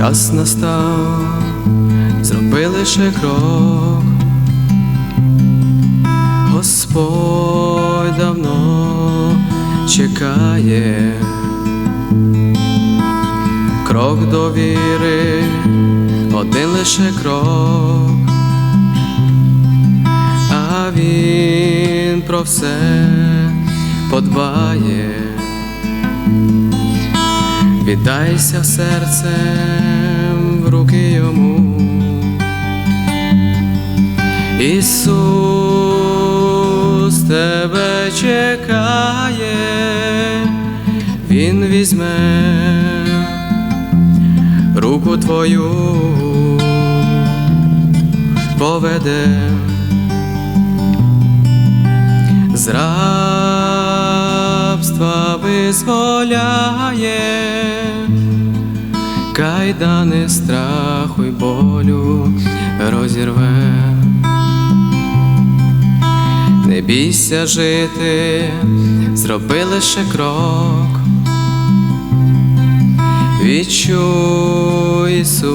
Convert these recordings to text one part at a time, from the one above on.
час настав, зроби лише крок. Господь давно чекає, крок до віри, один лише крок, а він про все подбає. Віддайся серцем в руки йому. Ісус тебе чекає, Він візьме руку твою, поведе з рабства визволяє, кайдани страху й болю розірве. Не бійся жити, зроби лише крок. Відчуй Ісуса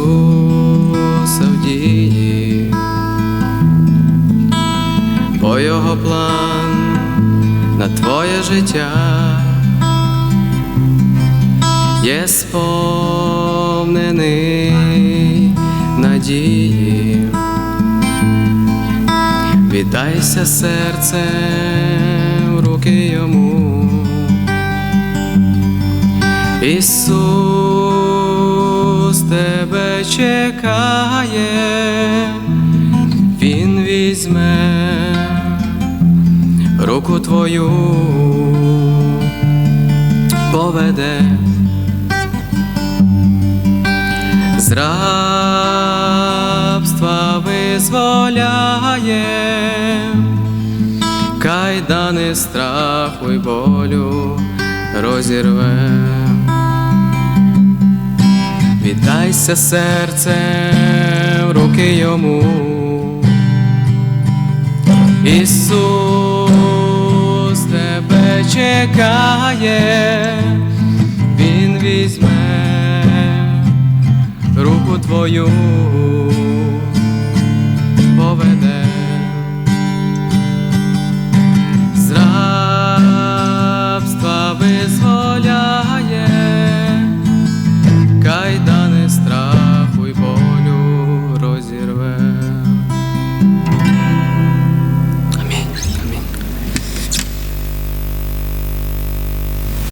в дії, бо його план на твоє життя є сповнений надії. Віддайся серцем руки йому. Ісус тебе чекає, Він візьме руку твою, поведе з рабства визволяє, кайдани страху й болю розірве. Віддайся серцем руки йому. Ісус тебе чекає, Він візьме руку твою,